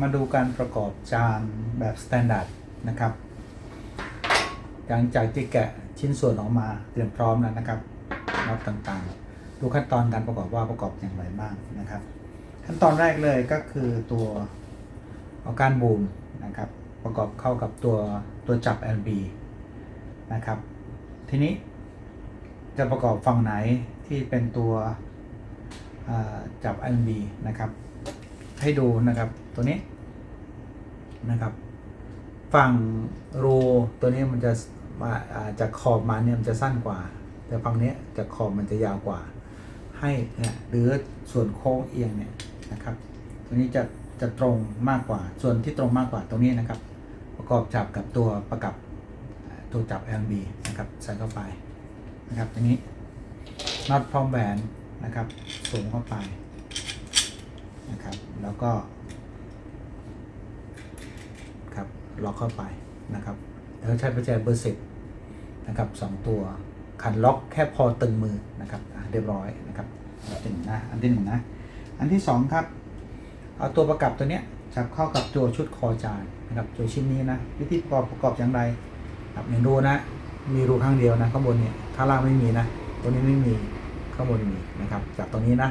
มาดูการประกอบจานแบบสแตนดาร์ดนะครับ หลังจากที่แกะชิ้นส่วนออกมาเตรียมพร้อมแล้วนะครับน็อตต่างๆ ดูขั้นตอนการประกอบว่าประกอบอย่างไรบ้างนะครับ ขั้นตอนแรกเลยก็คือตัวเอาการบูมนะครับ ประกอบเข้ากับตัวตัวจับ LB นะครับ ทีนี้จะประกอบฝั่งไหนที่เป็นตัวอ่าจับ LB นะครับ ให้ดูนะครับตัวนี้นะครับ ฝั่งรูตัวนี้มันจะมาจากขอบมาเนี่ยมันจะสั้นกว่า แต่ฝั่งนี้จากขอบมันจะยาวกว่า ให้เนี่ยหรือส่วนโค้งเอียงเนี่ยนะครับ ตัวนี้จะจะตรงมากกว่า ส่วนที่ตรงมากกว่าตรงนี้นะครับ ประกอบจับกับตัวประกับตัวจับ LB นะครับใส่เข้าไปนะครับทีนี้น็อตพร้อมแหวนนะครับสูงเข้าไป นะครับ แล้วก็ครับล็อกเข้าไปนะครับ แล้วใช้ประแจเบอร์สิบนะครับสองตัวขันล็อกแค่พอตึงมือนะครับเรียบร้อยนะครับอันที่หนึ่งนะอันที่หนึ่งนะ อันที่สองครับ เอาตัวประกับตัวเนี้ยจับเข้ากับตัวชุดคอจานนะครับตัวชิ้นนี้นะวิธีประกอบประกอบอย่างไรครับหนึ่งรูนะ มีรูข้างเดียวนะข้างบนเนี่ยข้างล่างไม่มีนะ ตัวนี้ไม่มีข้างบนมีนะครับจากตรงนี้นะ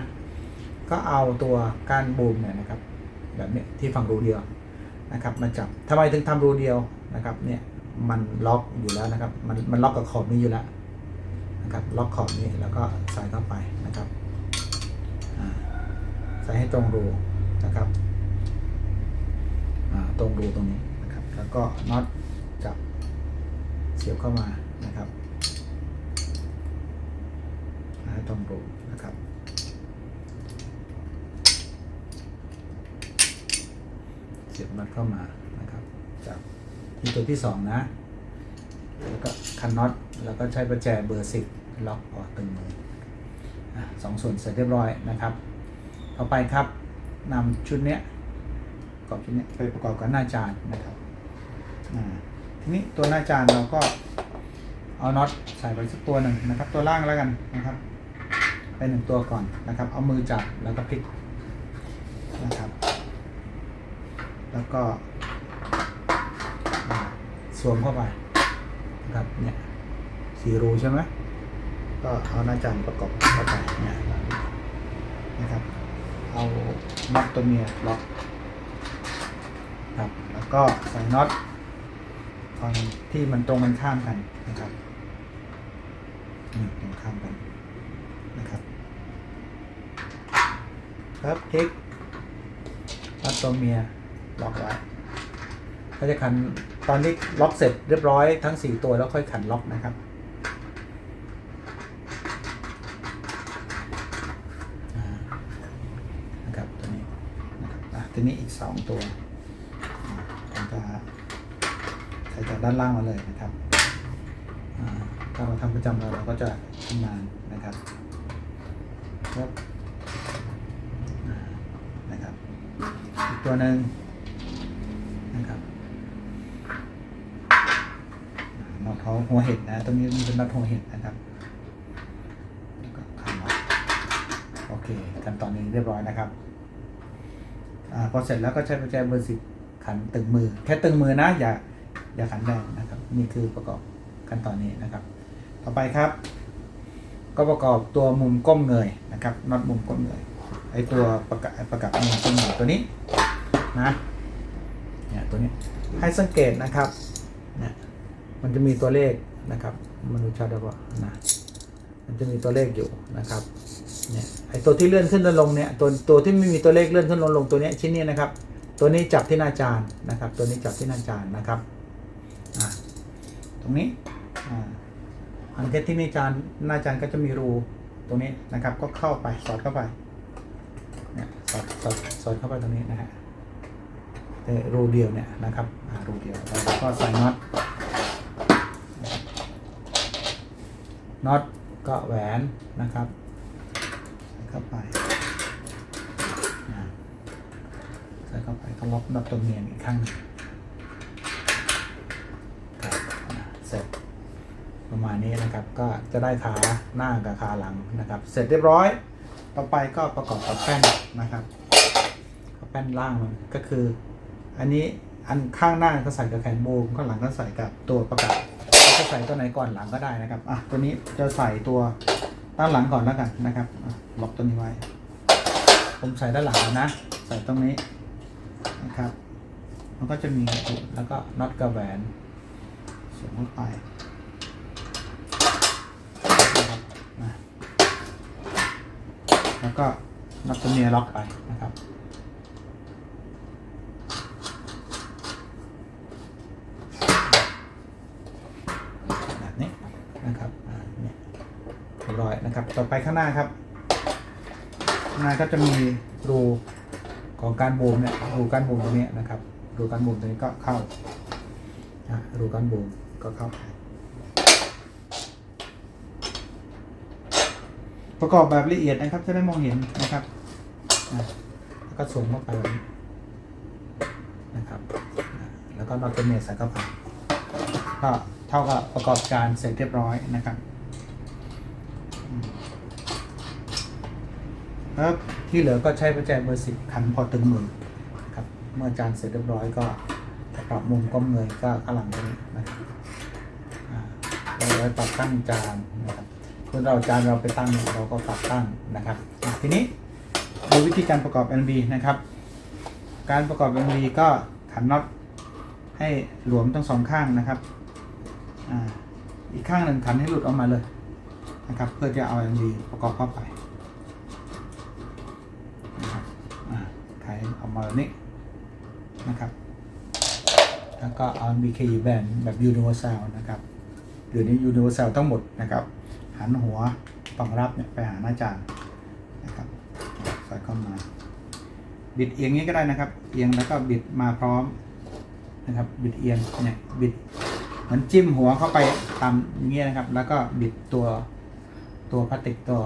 ก็เอาตัวก้านบูมเนี่ยนะครับแบบนี้ที่ฝั่งรูเดียวนะครับมาจับทำไมถึงทำรูเดียวนะครับเนี่ยมันล็อกอยู่แล้วนะครับมันมันล็อกกับขอบนี้อยู่แล้วนะครับล็อกขอบนี้แล้วก็ใส่เข้าไปนะครับใส่ให้ตรงรูนะครับตรงรูตรงนี้นะครับแล้วก็น็อตจับเสียบเข้ามานะครับให้ตรงรูนะครับ เสียบน็อตเข้ามานะครับจากที่ตัวที่สองนะแล้วก็คันน็อตแล้วก็ใช้ประแจเบอร์สิบล็อกพอตึงมือสองส่วนเสร็จเรียบร้อยนะครับ ต่อไปครับนำชุดเนี้ยประกอบชุดเนี้ยไปประกอบกับหน้าจานนะครับทีนี้ตัวหน้าจานเราก็เอาน็อตใส่ไปสักตัวหนึ่งนะครับ ตัวล่างแล้วกันนะครับไปหนึ่งตัวก่อนนะครับ เอามือจับแล้วก็พลิกนะครับ แล้วก็สวมเข้าไปนะครับเนี่ยสี่รูใช่ไหมก็เอาหน้าจานประกอบเข้าไปเนี่ยนะครับ เอาน็อตตัวเมียล็อกครับแล้วก็ใส่น็อตฝั่งที่มันตรงกันข้ามกันนะครับนี่ตรงข้ามกันนะครับ ครับคลิกน็อตตัวเมีย ล็อกไว้ก็จะขันตอนที่ล็อกเสร็จเรียบร้อยทั้ง 4 ตัวแล้วค่อยขันล็อกนะครับนะครับตัวนี้นะครับอะทีนี้อีก 2 ตัวผมจะใส่จากด้านล่างมาเลยนะครับถ้าเราทำประจำเราเราก็จะชำนาญนะครับครับนะครับอีกตัวหนึ่งนะครับ น็อตหัวเห็ดนะ ตรงนี้มันเป็นน็อตหัวเห็ดนะครับก็ขันน็อตโอเคขั้นตอนนี้เรียบร้อยนะครับอาพอเสร็จแล้วก็ใช้ประแจเบอร์สิบขันตึงมือ แค่ตึงมือนะ อย่าอย่าขันแรงนะครับ นี่คือประกอบขั้นตอนนี้นะครับ ต่อไปครับ ก็ประกอบตัวมุมก้มเงยนะครับน็อตมุมก้มเงยไอตัวประกับประกับมุมก้มเงยตัวนี้นะเนี่ยตัวนี้ให้สังเกตนะครับ มันจะมีตัวเลขนะครับมนดูชัดแล้วก็นะมันจะมีตัวเลขอยู่นะครับเนี่ยไอตัวที่เลื่อนขึ้นเลื่อนลงเนี่ยตัวตัวที่ไม่มีตัวเลขเลื่อนขึ้นลงลงตัวนี้ชิ้นนี้นะครับ ตัวนี้จับที่หน้าจานนะครับ ตัวนี้จับที่หน้าจานนะครับอะตรงนี้อ่าอันเทสที่หน้าจานหน้าจานก็จะมีรูตรงนี้นะครับ ก็เข้าไปสอดเข้าไปเนี่ยสอดสอดสอดเข้าไปตรงนี้นะฮะเอ่รูเดียวเนี่ยนะครับอ่ารูเดียวแล้วก็ใส่น็อต น็อตก็แหวนนะครับใส่เข้าไปใส่เข้าไปก็ล็อกน็อตตัวเมียอีกข้างหนึ่งครับเสร็จประมาณนี้นะครับก็จะได้ขาหน้ากับขาหลังนะครับ เสร็จเรียบร้อย ต่อไปก็ประกอบกับแป้นนะครับแป้นล่างมันก็คือ อันนี้อันข้างหน้าก็ใส่กับแขนบูมข้างหลังก็ใส่กับตัวประกับ จะใส่ตัวไหนก่อนหลังก็ได้นะครับอะตัวนี้จะใส่ตัวด้านหลังก่อนแล้วกันนะครับล็อกตัวนี้ไว้ ผมใส่ด้านหลังนะ ใส่ตรงนี้นะครับ มันก็จะมีแล้วก็น็อตกระแหวนสวมเข้าไปแล้วก็น็อตตัวนี้ล็อกไปนะครับนี้นะครับอ่าเนี่ย เรียบร้อยนะครับ ต่อไปข้างหน้าครับข้างหน้าก็จะมีรูของการบูมเนี่ยรูการบูมตรงนี้นะครับรูการบูมตรงนี้ก็เข้าอะรูการบูมก็เข้าไปประกอบแบบละเอียดนะครับจะได้มองเห็นนะครับแล้วก็สวมเข้าไปแบบนี้นะครับ แล้วก็นอตเตเมสใส่เข้าไปก็เท่ากับประกอบการเสร็จเรียบร้อยนะครับอืม แล้วที่เหลือก็ใช้ประแจเบอร์สิบขันพอตึงมือนครับเมื่อจานเสร็จเรียบร้อยก็ปรับมุมก้มเงยก็ข้างหลังตรงนี้นะครับเราปรับตั้งจานนะครับเมื่อเราจานเราไปตั้งเราก็ปรับตั้งนะครับ ทีนี้ดูวิธีการประกอบ NB นะครับ การประกอบ NB ก็ขันน็อตให้หลวมทั้งสองข้างนะครับออีกข้างหนึ่งขันให้หลุดออกมาเลยนะครับ เพื่อจะเอา MD ประกอบเข้าไปนะครับอ่าไขออก มาแบบนี้นะครับ แล้วก็เอา BKU band แบบ universal นะครับหรือนี้ universal ทั้งหมดนะครับ หันหัวฝั่งรับเนี่ยไปหาหน้าจานนะครับใส่เข้ามา บิดเอียงนี้ก็ได้นะครับ เอียงแล้วก็บิดมาพร้อมนะครับ บิดเอียงเนี่ยบิดเหมือนจิ้มหัวเข้าไปตามเงี้ยนะครับ แล้วก็บิดตัวตัวพลาสติกตัว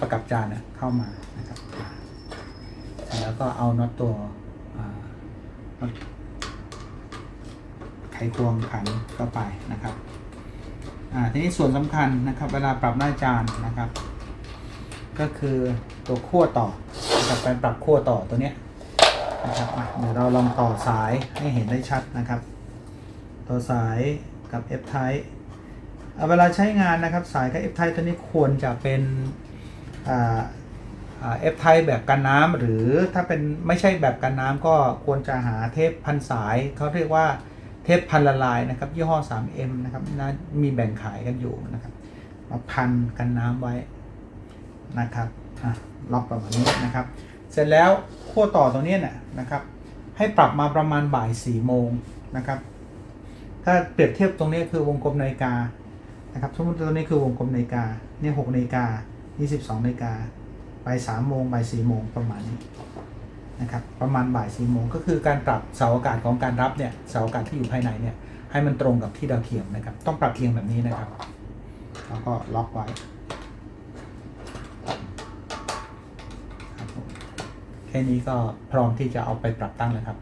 ประกับจานเนี่ยเข้ามานะครับ แล้วก็เอาน็อตตัวไขควงขันเข้าไปนะครับอ่าทีนี้ส่วนสำคัญนะครับ เวลาปรับหน้าจานนะครับ ก็คือตัวขั้วต่อนะครับการปรับขั้วต่อตัวเนี้ยนะครับเดี๋ยวเราลองต่อสายให้เห็นได้ชัดนะครับ ต่อสายกับ F type อ่าเวลาใช้งานนะครับสายกับ F type ตัวนี้ควรจะเป็น อ่าอ่า F type แบบกันน้ำหรือถ้าเป็นไม่ใช่แบบกันน้ำก็ควรจะหาเทปพันสายเขาเรียกว่าเทปพันละลายนะครับยี่ห้อ 3M นะครับนะมีแบ่งขายกันอยู่นะครับมาพันกันน้ำไว้นะครับอะล็อกประมาณนี้นะครับ เสร็จแล้วขั้วต่อตรงนี้เนี่ยนะครับ ให้ปรับมาประมาณบ่าย4โมงนะครับ ถ้าเปรียบเทียบตรงนี้คือวงกลมนาฬิกานะครับสมมติตรงนี้คือวงกลมนาฬิกาเนี่ยหกนาฬิกายี่สิบสองนาฬิกา บ่ายสามโมงบ่ายสี่โมงประมาณนี้นะครับประมาณบ่ายสี่โมงก็คือการปรับเสาอากาศของการรับเนี่ยเสาอากาศที่อยู่ภายในเนี่ยให้มันตรงกับที่ดาวเทียมนะครับ ต้องปรับเทียงแบบนี้นะครับ แล้วก็ล็อกไว้แค่นี้ก็พร้อมที่จะเอาไปปรับตั้งแล้วครับ